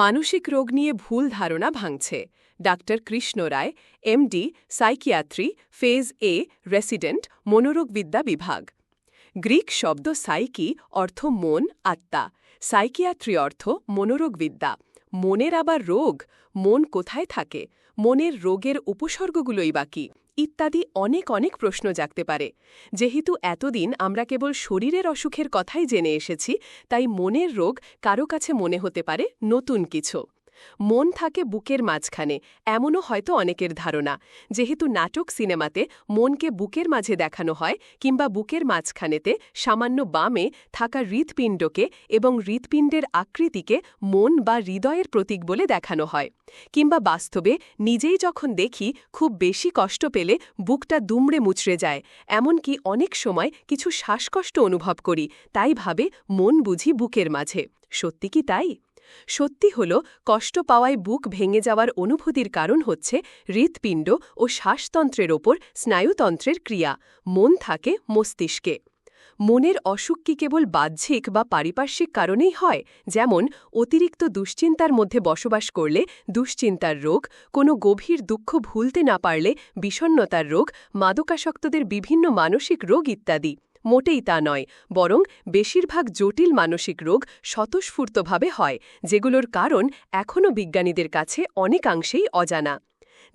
মানসিক রোগ নিয়ে ভুল ধারণা ভাঙছে। Doctor Krishna Roy, MD psychiatry phase A, resident, মনোরোগবিদ্যা বিভাগ। গ্রিক শব্দ সাইকি অর্থ মন, আত্মা। সাইকিয়াত্রি অর্থ মনোরোগবিদ্যা। মনের আবার রোগ, মন কোথায় থাকে, মনের রোগের উপসর্গগুলোই বাকি ইত্যাদি অনেক অনেক প্রশ্ন জাগতে পারে। যেহেতু এতদিন আমরা কেবল শরীরের অসুখের কথাই জেনে এসেছি, তাই মনের রোগ কারও কাছে মনে হতে পারে নতুন কিছু। মন থাকে বুকের মাঝখানে, এমনও হয়তো অনেকের ধারণা। যেহেতু নাটক সিনেমাতে মনকে বুকের মাঝে দেখানো হয় কিংবা বুকের মাঝখানেতে সামান্য বামে থাকা হৃৎপিণ্ডকে এবং হৃৎপিণ্ডের আকৃতিকে মন বা হৃদয়ের প্রতীক বলে দেখানো হয়। কিংবা বাস্তবে নিজেই যখন দেখি, খুব বেশি কষ্ট পেলে বুকটা দুমড়ে মুচড়ে যায়। এমনকি অনেক সময় কিছু শ্বাসকষ্ট অনুভব করি, তাই ভাবে মন বুঝি বুকের মাঝে। সত্যি কি তাই? সত্যি হল, কষ্ট পাওয়ায় বুক ভেঙে যাওয়ার অনুভূতির কারণ হচ্ছে হৃৎপিণ্ড ও শ্বাসতন্ত্রের ওপর স্নায়ুতন্ত্রের ক্রিয়া, মন থাকে মস্তিষ্কে। মনের অসুখ কি কেবল বাহ্যিক বা পারিপার্শ্বিক কারণেই হয়? যেমন, অতিরিক্ত দুশ্চিন্তার মধ্যে বসবাস করলে দুশ্চিন্তার রোগ, কোনো গভীর দুঃখ ভুলতে না পারলে বিষণ্নতার রোগ, মাদকাসক্তদের বিভিন্ন মানসিক রোগ ইত্যাদি। মোটেই তা নয়, বরং বেশিরভাগ জটিল মানসিক রোগ স্বতঃস্ফূর্তভাবে হয়, যেগুলোর কারণ এখনও বিজ্ঞানীদের কাছে অনেকাংশেই অজানা।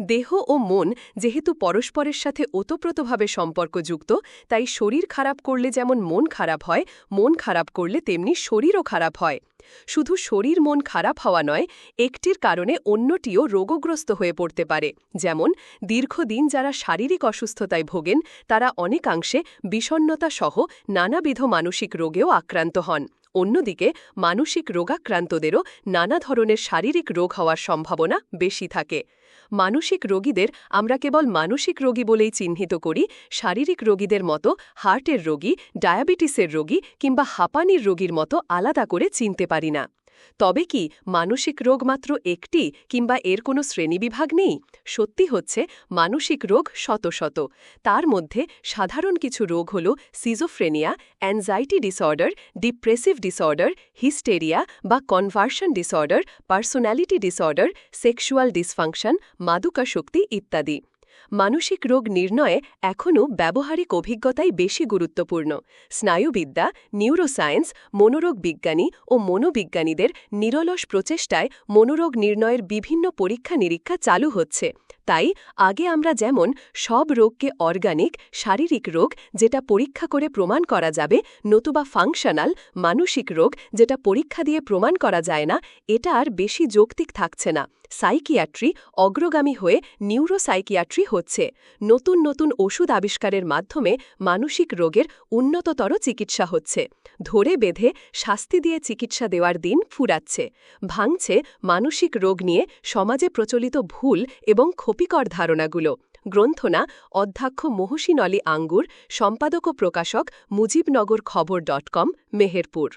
দেহ ও মন যেহেতু পরস্পরের সাথে ওতপ্রোতভাবে সম্পর্কযুক্ত, তাই শরীর খারাপ করলে যেমন মন খারাপ হয়, মন খারাপ করলে তেমনি শরীরও খারাপ হয়। শুধু শরীর মন খারাপ হওয়া নয়, একটির কারণে অন্যটিও রোগগ্রস্ত হয়ে পড়তে পারে। যেমন, দীর্ঘদিন যারা শারীরিক অসুস্থতায় ভোগেন, তারা অনেকাংশে বিষণ্নতা সহ নানাবিধ মানসিক রোগেও আক্রান্ত হন। অন্যদিকে, মানসিক রোগাক্রান্তদেরও নানা ধরনের শারীরিক রোগ হওয়ার সম্ভাবনা বেশি থাকে। মানসিক রোগীদের আমরা কেবল মানসিক রোগী বলেই চিহ্নিত করি, শারীরিক রোগীদের মতো হার্টের রোগী, ডায়াবেটিসের রোগী কিংবা হাঁপানির রোগীর মতো আলাদা করে চিনতে পারি না। তবে কি মানসিক রোগ মাত্র একটি কিংবা এর কোনো শ্রেণীবিভাগ নেই? সত্যি হচ্ছে, মানসিক রোগ শত শত। তার মধ্যে সাধারণ কিছু রোগ হল schizophrenia anxiety disorder, depressive disorder, hysteria বা conversion disorder, personality disorder, sexual dysfunction মাদুকাশক্তি ইত্যাদি। মানসিক রোগ নির্ণয়ে এখনও ব্যবহারিক অভিজ্ঞতাই বেশি গুরুত্বপূর্ণ। স্নায়ুবিদ্যা, নিউরোসায়েন্স, মনোরোগ বিজ্ঞানী ও মনোবিজ্ঞানীদের নিরলস প্রচেষ্টায় মনোরোগ নির্ণয়ের বিভিন্ন পরীক্ষা নিরীক্ষা চালু হচ্ছে। তাই আগে আমরা যেমন সব রোগকে অর্গানিক, শারীরিক রোগ যেটা পরীক্ষা করে প্রমাণ করা যাবে, নতুবা ফাংশনাল, মানসিক রোগ যেটা পরীক্ষা দিয়ে প্রমাণ করা যায় না, এটা আর বেশি যৌক্তিক থাকছে না। সাইকিয়াট্রি অগ্রগামী হয়ে নিউরোসাইকিয়াট্রি হচ্ছে। নতুন নতুন ওষুধ আবিষ্কারের মাধ্যমে মানসিক রোগের উন্নততর চিকিৎসা হচ্ছে। ধরে বেঁধে শাস্তি দিয়ে চিকিৎসা দেওয়ার দিন ফুরাচ্ছে। ভাঙছে মানসিক রোগ নিয়ে সমাজে প্রচলিত ভুল এবং ক্ষতিকর ধারণাগুলো। গ্রন্থনা অধ্যক্ষ মহসিন আলী আঙ্গুর, সম্পাদক ও প্রকাশক মুজিবনগর খবর ডট কম, মেহেরপুর।